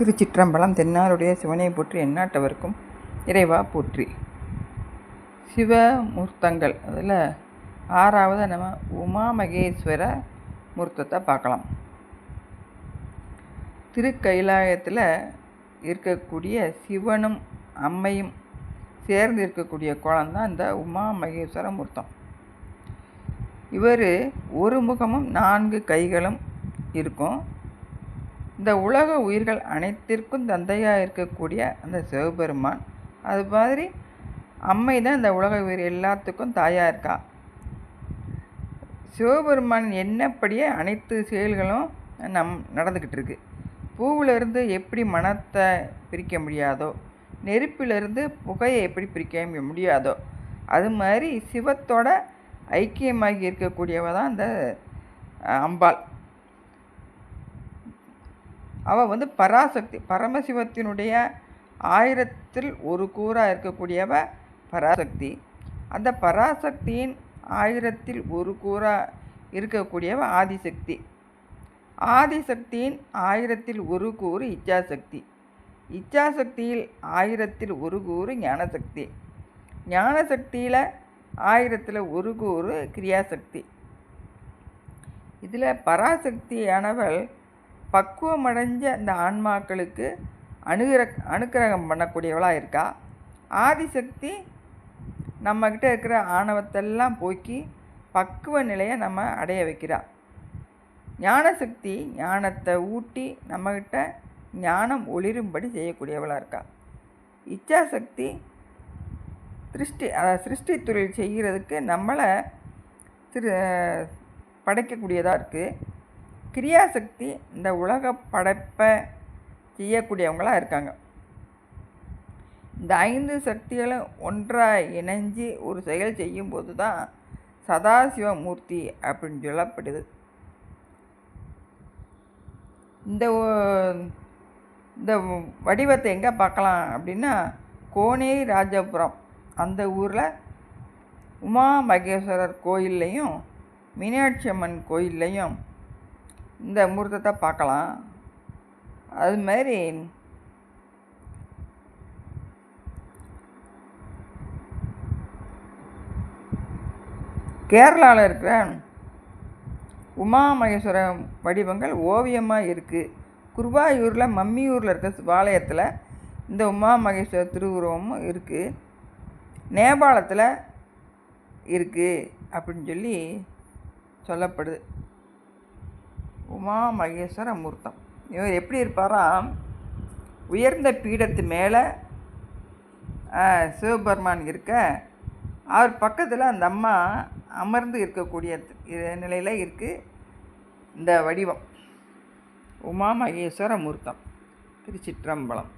திருச்சிற்றம்பலம் தென்னாருடைய சிவனை போற்றி எந்நாட்டவர்க்கும் இறைவா போற்றி. சிவமூர்த்தங்கள் அதில் ஆறாவது நம்ம உமாமகேஸ்வர மூர்த்தத்தை பார்க்கலாம். திருக்கைலாயத்தில் இருக்கக்கூடிய சிவனும் அம்மையும் சேர்ந்து இருக்கக்கூடிய குளம் தான் இந்த உமா மகேஸ்வர மூர்த்தம். இவர் ஒரு முகமும் நான்கு கைகளும் இருக்கும். இந்த உலக உயிர்கள் அனைத்திற்கும் தந்தையாக இருக்கக்கூடிய அந்த சிவபெருமான். அது மாதிரி அம்மை தான் இந்த உலக உயிர் எல்லாத்துக்கும் தாயாக இருக்கா சிவபெருமான் என்னப்படியே அனைத்து செயல்களும் நம் நடந்துக்கிட்டு இருக்கு பூவிலிருந்து எப்படி மனத்தை பிரிக்க முடியாதோ நெருப்பிலிருந்து புகையை எப்படி பிரிக்க முடியாதோ அது மாதிரி சிவத்தோட ஐக்கியமாகி இருக்கக்கூடியவ தான் இந்த அம்பாள். அவள் வந்து பராசக்தி பரமசிவத்தினுடைய ஆயிரத்தில் ஒரு கூறாக இருக்கக்கூடியவ பராசக்தி. அந்த பராசக்தியின் ஆயிரத்தில் ஒரு கூறாக இருக்கக்கூடியவ ஆதிசக்தி. ஆதிசக்தியின் ஆயிரத்தில் ஒரு கூறு இச்சாசக்தி. இச்சாசக்தியில் ஆயிரத்தில் ஒரு கூறு ஞானசக்தி. ஞானசக்தியில் ஆயிரத்தில் ஒரு கூறு கிரியாசக்தி. இதில் பராசக்தியானவள் பக்குவமடைஞ்ச இந்த ஆன்மாக்களுக்கு அணுகிற அனுக்கிரகம் பண்ணக்கூடியவளாக இருக்கா? ஆதிசக்தி நம்மக்கிட்ட இருக்கிற ஆணவத்தெல்லாம் போக்கி பக்குவ நிலையை நம்ம அடைய வைக்கிறா. ஞானசக்தி ஞானத்தை ஊட்டி நம்மக்கிட்ட ஞானம் ஒளிரும்படி செய்யக்கூடியவளாக இருக்கா. இச்சாசக்தி திருஷ்டி அதாவது சிருஷ்டி தொழில் செய்கிறதுக்கு நம்மளை திரு படைக்கக்கூடியதாக இருக்குது கிரியாசக்தி இந்த உலக படைப்பை செய்யக்கூடியவங்களாக இருக்காங்க. இந்த ஐந்து சக்திகளும் ஒன்றாக இணைஞ்சு ஒரு செயல் செய்யும்போது தான் சதாசிவமூர்த்தி அப்படின்னு சொல்லப்படுது. இந்த இந்த வடிவத்தை எங்கே பார்க்கலாம் அப்படின்னா கோனே ராஜபுரம். அந்த ஊரில் உமா மகேஸ்வரர் கோயில்லையும் மீனாட்சி அம்மன் கோயில்லையும் இந்த முகூர்த்தத்தை பார்க்கலாம். அது மாதிரி கேரளாவில் இருக்கிற உமா மகேஸ்வர வடிவங்கள் ஓவியமாக இருக்குது குருவாயூரில் மம்மியூரில் இருக்க சிவாலயத்தில் இந்த உமா மகேஸ்வர திருவுருவமும் இருக்குது நேபாளத்தில் இருக்குது அப்படின்னு சொல்லி சொல்லப்படுது. உமா மகேஸ்வர மூர்த்தம். இவர் எப்படி இருப்பாரா? உயர்ந்த பீடத்து மேலே சிவபெருமான் இருக்க அவர் பக்கத்தில் அந்த அம்மா அமர்ந்து இருக்கக்கூடிய நிலையில் இருக்குது இந்த வடிவம். உமா மகேஸ்வர மூர்த்தம். திருச்சிற்றம்பலம்.